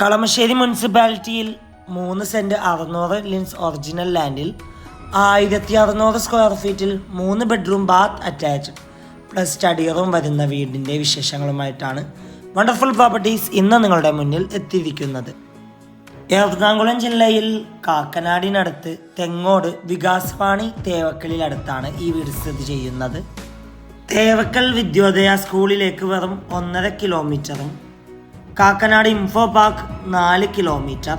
കളമശ്ശേരി മുനിസിപ്പാലിറ്റിയിൽ മൂന്ന് സെന്റ് അറുന്നൂറ് ലിൻസ് ഒറിജിനൽ ലാൻഡിൽ ആയിരത്തി അറുന്നൂറ് സ്ക്വയർ ഫീറ്റിൽ മൂന്ന് bedroom bath attach plus study room വരുന്ന വീടിന്റെ വിശേഷങ്ങളുമായിട്ടാണ് വണ്ടർഫുൾ പ്രോപ്പർട്ടീസ് ഇന്ന് നിങ്ങളുടെ മുന്നിൽ എത്തിയിരിക്കുന്നത്. എറണാകുളം ജില്ലയിൽ കാക്കനാടിനടുത്ത് തെങ്ങോട് വികാസ്വാണി തേവക്കലിനടുത്താണ് ഈ വീട് സ്ഥിതി ചെയ്യുന്നത്. തേവക്കൽ വിദ്യോദയ സ്കൂളിലേക്ക് വെറും ഒന്നര കിലോമീറ്ററും കാക്കനാട് ഇൻഫോ പാർക്ക് നാല് കിലോമീറ്റർ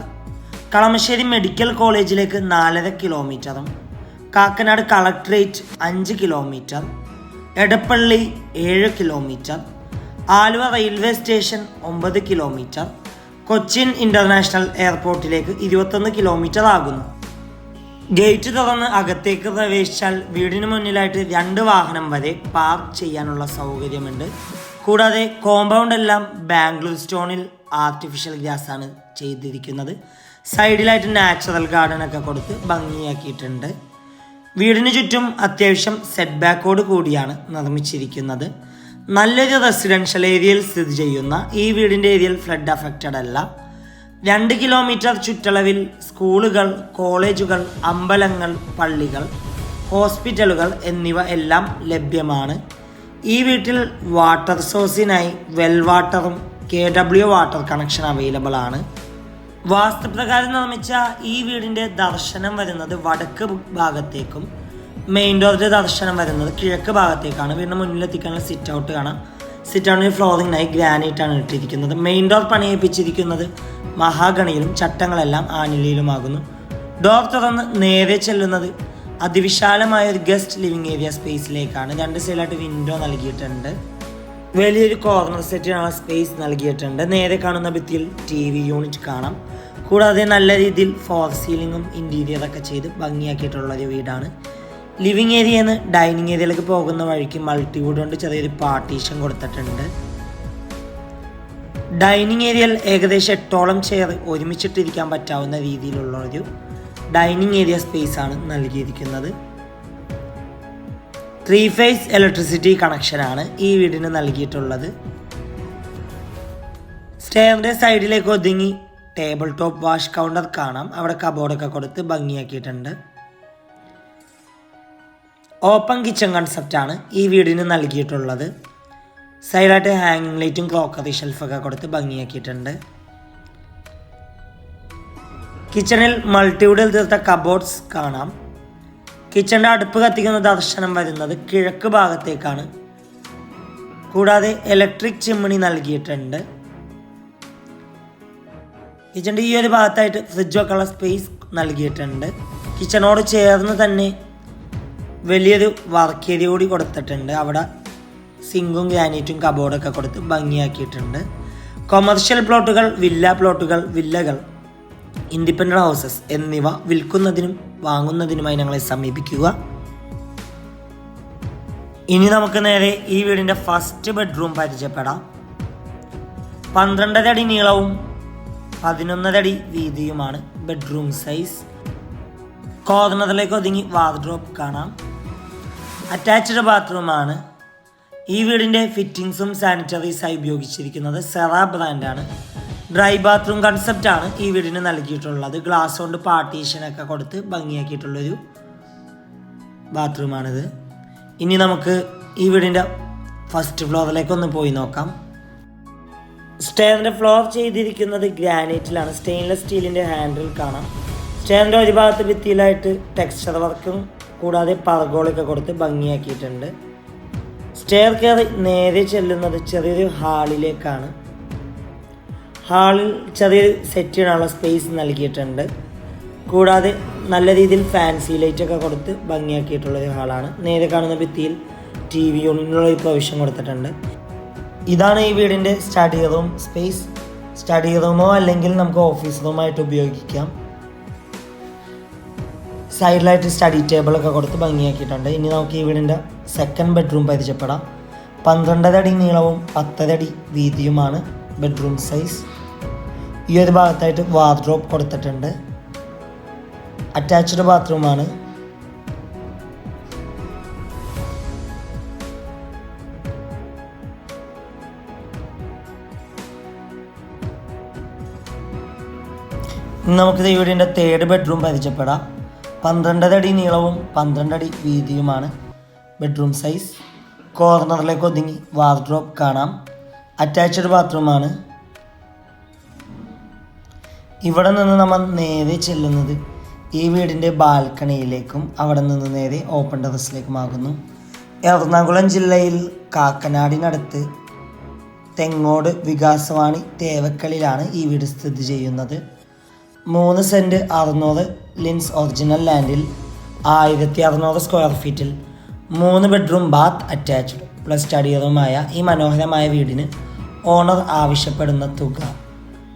കളമശ്ശേരി മെഡിക്കൽ കോളേജിലേക്ക് നാലര കിലോമീറ്ററും കാക്കനാട് കളക്ട്രേറ്റ് അഞ്ച് കിലോമീറ്റർ എടപ്പള്ളി ഏഴ് കിലോമീറ്റർ ആലുവ റെയിൽവേ സ്റ്റേഷൻ ഒമ്പത് കിലോമീറ്റർ കൊച്ചിൻ ഇന്റർനാഷണൽ എയർപോർട്ടിലേക്ക് ഇരുപത്തൊന്ന് കിലോമീറ്റർ ആകുന്നു. ഗേറ്റ് തുറന്ന് അകത്തേക്ക് പ്രവേശിച്ചാൽ വീടിന് മുന്നിലായിട്ട് രണ്ട് വാഹനം വരെ പാർക്ക് ചെയ്യാനുള്ള സൗകര്യമുണ്ട്. കൂടാതെ കോമ്പൗണ്ട് എല്ലാം ബാംഗ്ലൂർ സ്റ്റോണിൽ ആർട്ടിഫിഷ്യൽ ഗ്യാസ് ആണ് ചെയ്തിരിക്കുന്നത്. സൈഡിലായിട്ട് നാച്ചുറൽ ഗാർഡൻ ഒക്കെ കൊടുത്ത് ഭംഗിയാക്കിയിട്ടുണ്ട്. വീടിന് ചുറ്റും അത്യാവശ്യം സെറ്റ് ബാക്കോട് കൂടിയാണ് നിർമ്മിച്ചിരിക്കുന്നത്. നല്ലൊരു റെസിഡൻഷ്യൽ ഏരിയയിൽ സ്ഥിതി ചെയ്യുന്ന ഈ വീടിന്റെ ഏരിയയിൽ ഫ്ലഡ് അഫക്റ്റഡ് അല്ല. രണ്ട് കിലോമീറ്റർ ചുറ്റളവിൽ സ്കൂളുകൾ കോളേജുകൾ അമ്പലങ്ങൾ പള്ളികൾ ഹോസ്പിറ്റലുകൾ എന്നിവ എല്ലാം ലഭ്യമാണ്. ഈ വീട്ടിൽ വാട്ടർ സോഴ്സിനായി വെൽ വാട്ടറും K W water connection available ആണ്. വാസ്തുപ്രകാരം നിർമ്മിച്ച ഈ വീടിന്റെ ദർശനം വരുന്നത് വടക്ക് ഭാഗത്തേക്കും മെയിൻ ഡോറിന്റെ ദർശനം വരുന്നത് കിഴക്ക് ഭാഗത്തേക്കാണ്. വീടിന് മുന്നിലെത്തിക്കാനുള്ള സിറ്റ് ഔട്ട് കാണാം. സിറ്റ് ഔട്ടിന് ഫ്ലോറിങ്ങിനായി ഗ്രാനൈറ്റ് ആണ് ഇട്ടിരിക്കുന്നത്. മെയിൻ ഡോർ പണിയിപ്പിച്ചിരിക്കുന്നത് മഹാഗണിയിലും ചട്ടങ്ങളെല്ലാം ആനിലയിലുമാകുന്നു ഡോർ തുറന്ന് നേരെ ചെല്ലുന്നത് അതിവിശാലമായ ഒരു ഗസ്റ്റ് ലിവിങ് ഏരിയ സ്പേസിലേക്കാണ്. രണ്ട് സൈഡിലായിട്ട് വിൻഡോ നൽകിയിട്ടുണ്ട്. വലിയൊരു കോർണർ സെറ്റിനുള്ള സ്പേസ് നൽകിയിട്ടുണ്ട്. നേരെ കാണുന്ന ഭിത്തിയിൽ ടി വി യൂണിറ്റ് കാണാം. കൂടാതെ നല്ല രീതിയിൽ ഫോർ സീലിങ്ങും ഇന്റീരിയർ ഒക്കെ ചെയ്ത് ഭംഗിയാക്കിയിട്ടുള്ള ഒരു വീടാണ്. ലിവിങ് ഏരിയ നിന്ന് ഡൈനിങ് ഏരിയയിലേക്ക് പോകുന്ന വഴിക്ക് മൾട്ടിവുഡ് കൊണ്ട് ചെറിയൊരു പാർട്ടീഷൻ കൊടുത്തിട്ടുണ്ട്. ഡൈനിങ് ഏരിയയിൽ ഏകദേശം എട്ടോളം ചെയർ ഒരുമിച്ചിട്ടിരിക്കാൻ പറ്റാവുന്ന രീതിയിലുള്ള ഒരു ഡൈനിങ് ഏരിയ സ്പേസ് ആണ് നൽകിയിരിക്കുന്നത്. ത്രീ ഫേസ് ഇലക്ട്രിസിറ്റി കണക്ഷനാണ് ഈ വീടിന് നൽകിയിട്ടുള്ളത്. സ്റ്റെയറിന്റെ സൈഡിലേക്ക് ഒതുങ്ങി ടേബിൾ ടോപ്പ് വാഷ് കൗണ്ടർ കാണാം. അവിടെ കബോർഡൊക്കെ കൊടുത്ത് ഭംഗിയാക്കിയിട്ടുണ്ട്. ഓപ്പൺ കിച്ചൺ കൺസെപ്റ്റാണ് ഈ വീടിന് നൽകിയിട്ടുള്ളത്. സൈഡായിട്ട് ഹാങ്ങിങ് ലൈറ്റും ക്ലോക്കറി ഷെൽഫൊക്കെ കൊടുത്ത് ഭംഗിയാക്കിയിട്ടുണ്ട്. കിച്ചണിൽ മൾട്ടിവുഡിൽ തീർത്ത കബോർഡ്സ് കാണാം. കിച്ചണിന്റെ അടുപ്പ് കത്തിക്കുന്ന ദർശനം വരുന്നത് കിഴക്ക് ഭാഗത്തേക്കാണ്. കൂടാതെ ഇലക്ട്രിക് ചിമ്മിണി നൽകിയിട്ടുണ്ട്. കിച്ചണിന്റെ ഈ ഒരു ഭാഗത്തായിട്ട് ഫ്രിഡ്ജ് വെക്കാനുള്ള സ്പേസ് നൽകിയിട്ടുണ്ട്. കിച്ചണോട് ചേർന്ന് തന്നെ വലിയൊരു വർക്ക് ഏരിയ കൂടി കൊടുത്തിട്ടുണ്ട്. അവിടെ സിങ്കും ഗ്രാനൈറ്റും കബോർഡൊക്കെ കൊടുത്ത് ഭംഗിയാക്കിയിട്ടുണ്ട്. കൊമേഴ്ഷ്യൽ പ്ലോട്ടുകൾ വില്ല പ്ലോട്ടുകൾ വില്ലകൾ ഇൻഡിപെൻഡന്റ് ഹൗസസ് എന്നിവ വിൽക്കുന്നതിനും വാങ്ങുന്നതിനുമായി ഞങ്ങളെ സമീപിക്കുക. ഇനി നമുക്ക് നേരെ ഈ വീടിന്റെ ഫസ്റ്റ് ബെഡ്റൂം പരിചയപ്പെടാം. പന്ത്രണ്ടര അടി നീളവും പതിനൊന്നര അടി വീതിയുമാണ് ബെഡ്റൂം സൈസ് കോർണറിലേക്ക് ഒതുങ്ങി വാർഡ്രോപ്പ് കാണാം. അറ്റാച്ച്ഡ് ബാത്റൂമാണ് ഈ വീടിന്റെ ഫിറ്റിങ്സും സാനിറ്ററീസായി ഉപയോഗിച്ചിരിക്കുന്നത് സെറ ബ്രാൻഡാണ് ഡ്രൈ ബാത്റൂം കൺസെപ്റ്റാണ് ഈ വീടിന് നൽകിയിട്ടുള്ളത്. ഗ്ലാസ് കൊണ്ട് പാർട്ടീഷനൊക്കെ കൊടുത്ത് ഭംഗിയാക്കിയിട്ടുള്ളൊരു ബാത്റൂമാണിത്. ഇനി നമുക്ക് ഈ വീടിന്റെ ഫസ്റ്റ് ഫ്ലോറിലേക്ക് ഒന്ന് പോയി നോക്കാം. സ്റ്റെയറിന്റെ ഫ്ലോർ ചെയ്തിരിക്കുന്നത് ഗ്രാനൈറ്റിലാണ് സ്റ്റെയിൻലെസ് സ്റ്റീലിന്റെ ഹാൻഡിൽ കാണാം. സ്റ്റെയറിന്റെ ഒരു ഭാഗത്ത് ഭിത്തിയിലായിട്ട് ടെക്സ്ചർ വർക്കും കൂടാതെ പർഗോളൊക്കെ കൊടുത്ത് ഭംഗിയാക്കിയിട്ടുണ്ട്. സ്റ്റെയർ കയറി നേരെ ചെല്ലുന്നത് ചെറിയൊരു ഹാളിലേക്കാണ്. ഹാളിൽ ചെറിയ സെറ്റ് ചെയ്യാനുള്ള സ്പേസ് നൽകിയിട്ടുണ്ട്. കൂടാതെ നല്ല രീതിയിൽ ഫാൻസി ലൈറ്റ് ഒക്കെ കൊടുത്ത് ഭംഗിയാക്കിയിട്ടുള്ള ഒരു ഹാളാണ്. നേരെ കാണുന്ന ഭിത്തിയിൽ ടി വി യൂണിറ്റിനുള്ള ഒരു കൊടുത്തിട്ടുണ്ട്. ഇതാണ് ഈ വീടിന്റെ സ്റ്റഡി റൂം സ്പേസ് സ്റ്റഡി റൂമോ അല്ലെങ്കിൽ നമുക്ക് ഓഫീസ് റൂമായിട്ട് ഉപയോഗിക്കാം. സൈഡിലായിട്ട് സ്റ്റഡി ടേബിളൊക്കെ കൊടുത്ത് ഭംഗിയാക്കിയിട്ടുണ്ട്. ഇനി നമുക്ക് ഈ വീടിന്റെ സെക്കൻഡ് ബെഡ്റൂം പരിചയപ്പെടാം. പന്ത്രണ്ടര അടി നീളവും പത്തര അടി വീതിയുമാണ് ബെഡ്റൂം സൈസ് ഈ ഒരു ഭാഗത്തായിട്ട് വാർഡ്രോബ് കൊടുത്തിട്ടുണ്ട്. അറ്റാച്ച്ഡ് ബാത്റൂമാണ് നമുക്കിത് നമുക്ക് ഈ വീടിന്റെ തേർഡ് ബെഡ്റൂം പരിചയപ്പെടാം. പന്ത്രണ്ടര അടി നീളവും പന്ത്രണ്ട് അടി വീതിയുമാണ്. ബെഡ്റൂം സൈസ് കോർണറിലേക്ക് ഒതുങ്ങി വാർഡ്രോപ്പ് കാണാം. അറ്റാച്ച്ഡ് ബാത്റൂമാണ് ഇവിടെ നിന്ന് നമ്മൾ നേരെ ചെല്ലുന്നത് ഈ വീടിന്റെ ബാൽക്കണിയിലേക്കും അവിടെ നിന്ന് നേരെ ഓപ്പൺ ടെറസിലേക്കുമാകുന്നു. എറണാകുളം ജില്ലയിൽ കാക്കനാടിനടുത്ത് തെങ്ങോട് വികാസവാണി തേവക്കളിലാണ് ഈ വീട് സ്ഥിതി ചെയ്യുന്നത്. മൂന്ന് സെന്റ് അറുന്നൂറ് ലിൻസ് ഒറിജിനൽ ലാൻഡിൽ ആയിരത്തി അറുന്നൂറ് സ്ക്വയർ ഫീറ്റിൽ മൂന്ന് bedroom bath attached plus study റൂമായ ഈ മനോഹരമായ വീടിന് ഓണർ ആവശ്യപ്പെടുന്ന തുക.